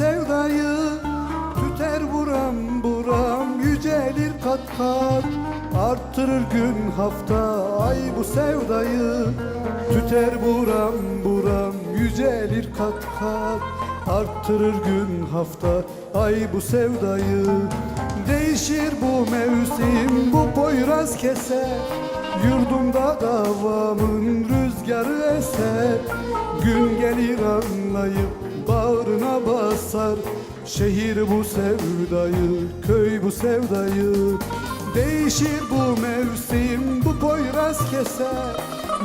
sevdayı Tüter buram buram. Yücelir kat kat Arttırır gün hafta. Ay bu sevdayı Tüter buram buram. Yücelir kat kat Arttırır gün hafta. Ay bu sevdayı Değişir bu mevsim. Bu poyraz keser Yurdumda davamın rüzgarı eser Gün gelir anlayıp bağrına basar. Şehir bu sevdayı, köy bu sevdayı. Değişir bu mevsim, bu poyraz keser.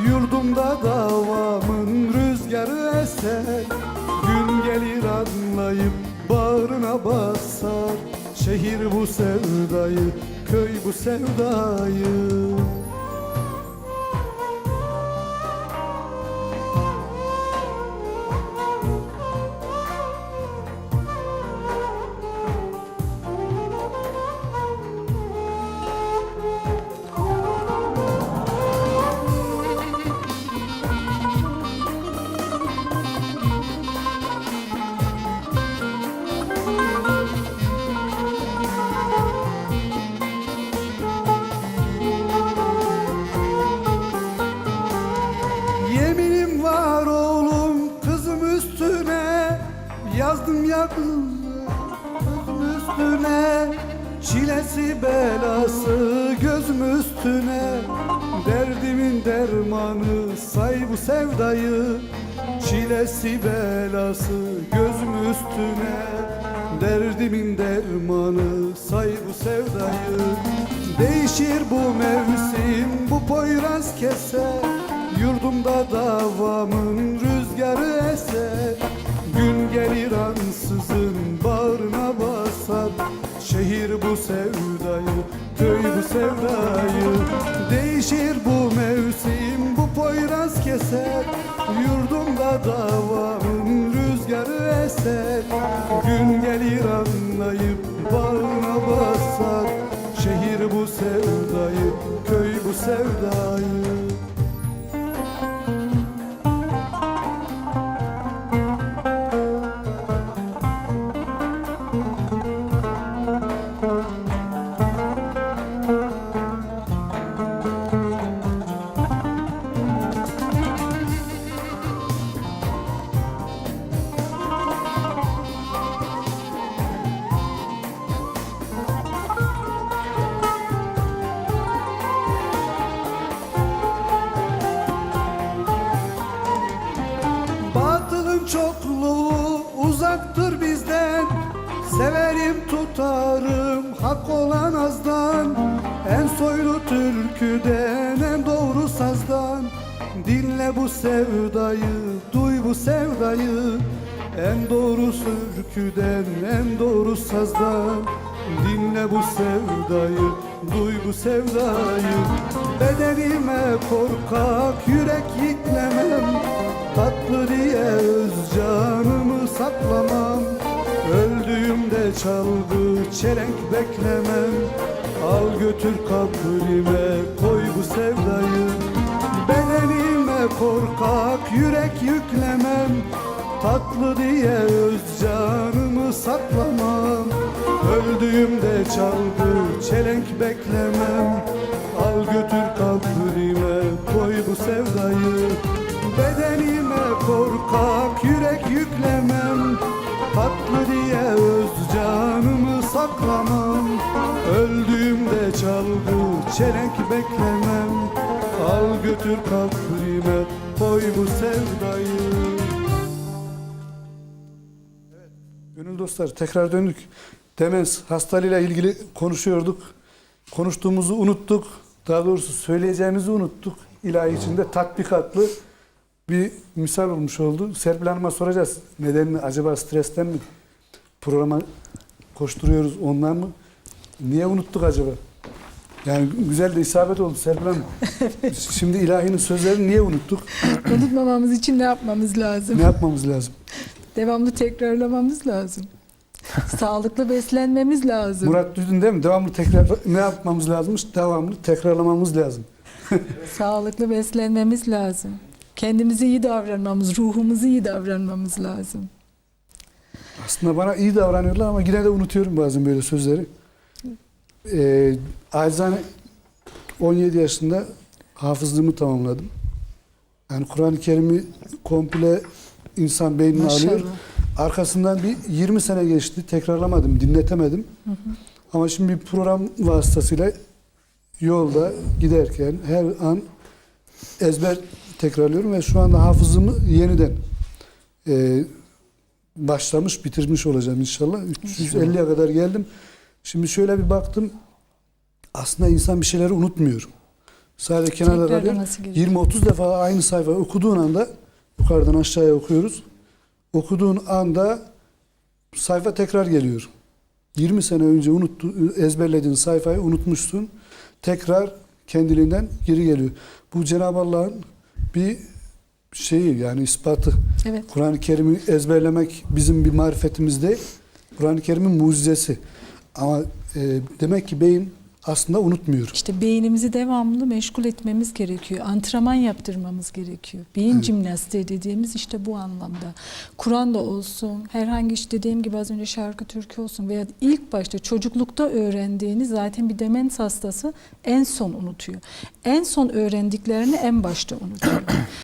Yurdumda davamın rüzgarı eser. Gün gelir anlayıp bağrına basar. Şehir bu sevdayı, köy bu sevdayı Kızım üstüne Çilesi belası gözüm üstüne. Derdimin dermanı say bu sevdayı. Çilesi belası gözüm üstüne. Derdimin dermanı say bu sevdayı. Değişir bu mevsim bu poyraz keser Yurdumda davamın rüzgarı eser bu sevdayı, köy bu sevdayı. Değişir bu mevsim, bu poyraz keser. Yurdumda davamın rüzgarı eser. Gün gelir anlayıp bağrına basar. Şehir bu sevdayı, köy bu sevdayı hak olan azdan En soylu türküden en doğru sazdan. Dinle bu sevdayı, duy bu sevdayı En doğru türküden en doğru sazdan. Dinle bu sevdayı, duy bu sevdayı. Bedenime korkak yürek yüklemem Tatlı diye öz canımı saklamam Öldüğümde çalgı çelenk beklemem. Al götür kabrime koy bu sevdayı. Bedenime korkak yürek yüklemem. Tatlı diye öz canımı saklamam. Öldüğümde çalgı çelenk beklemem. Al götür kabrime koy bu sevdayı. Bedenime korkak yürek yüklemem. Tatlı saklamam Öldüğümde çalgı çelenk beklemem Al götür kabrime koy bu sevdayı Gönül dostları tekrar döndük. Demens hastalığıyla ilgili konuşuyorduk. Konuştuğumuzu unuttuk. Daha doğrusu söyleyeceğimizi unuttuk. İlahi içinde tatbikatlı bir misal olmuş oldu. Serpil Hanım'a soracağız. Nedenini acaba stresten mi? Programa koşturuyoruz ondan mı? Niye unuttuk acaba? Yani güzel de isabet oldu Serpil Hanım. Şimdi ilahinin sözlerini niye unuttuk? Unutmamamız için ne yapmamız lazım? Ne yapmamız lazım? Devamlı tekrarlamamız lazım. Sağlıklı beslenmemiz lazım. Murat duydun değil mi? Devamlı tekrar ne yapmamız lazımmış? Devamlı tekrarlamamız lazım. Sağlıklı beslenmemiz lazım. Kendimize iyi davranmamız, ruhumuzu iyi davranmamız lazım. Aslında bana iyi davranıyorlar ama yine de unutuyorum bazen böyle sözleri. Ee, acizane 17 yaşında hafızlığımı tamamladım. Yani Kur'an-ı Kerim'i komple insan beynine alıyor. Maşallah. Arkasından bir 20 sene geçti. Tekrarlamadım, dinletemedim. Ama şimdi bir program vasıtasıyla yolda giderken her an ezber tekrarlıyorum ve şu anda hafızımı yeniden e, başlamış, bitirmiş olacağım inşallah. 350'ye kadar geldim. Şimdi şöyle bir baktım. Aslında insan bir şeyleri unutmuyor. Sadece kenarda kalıyor. Tekrarlaması gerekiyor. 20-30 defa aynı sayfa okuduğun anda yukarıdan aşağıya okuyoruz. Okuduğun anda sayfa tekrar geliyor. 20 sene önce unuttu, ezberlediğin sayfayı unutmuşsun. Tekrar kendiliğinden geri geliyor. Bu Cenab-ı Allah'ın bir şeyi yani ispatı. Evet. Kur'an-ı Kerim'i ezberlemek bizim bir marifetimiz değil. Kur'an-ı Kerim'in mucizesi. Ama e, demek ki beyin aslında unutmuyor. İşte beynimizi devamlı meşgul etmemiz gerekiyor. Antrenman yaptırmamız gerekiyor. Beyin Evet. jimnastiği dediğimiz işte bu anlamda. Kur'an'da olsun, herhangi işte dediğim gibi az önce şarkı türkü olsun veya ilk başta çocuklukta öğrendiğini zaten bir demens hastası en son unutuyor. En son öğrendiklerini en başta unutuyor.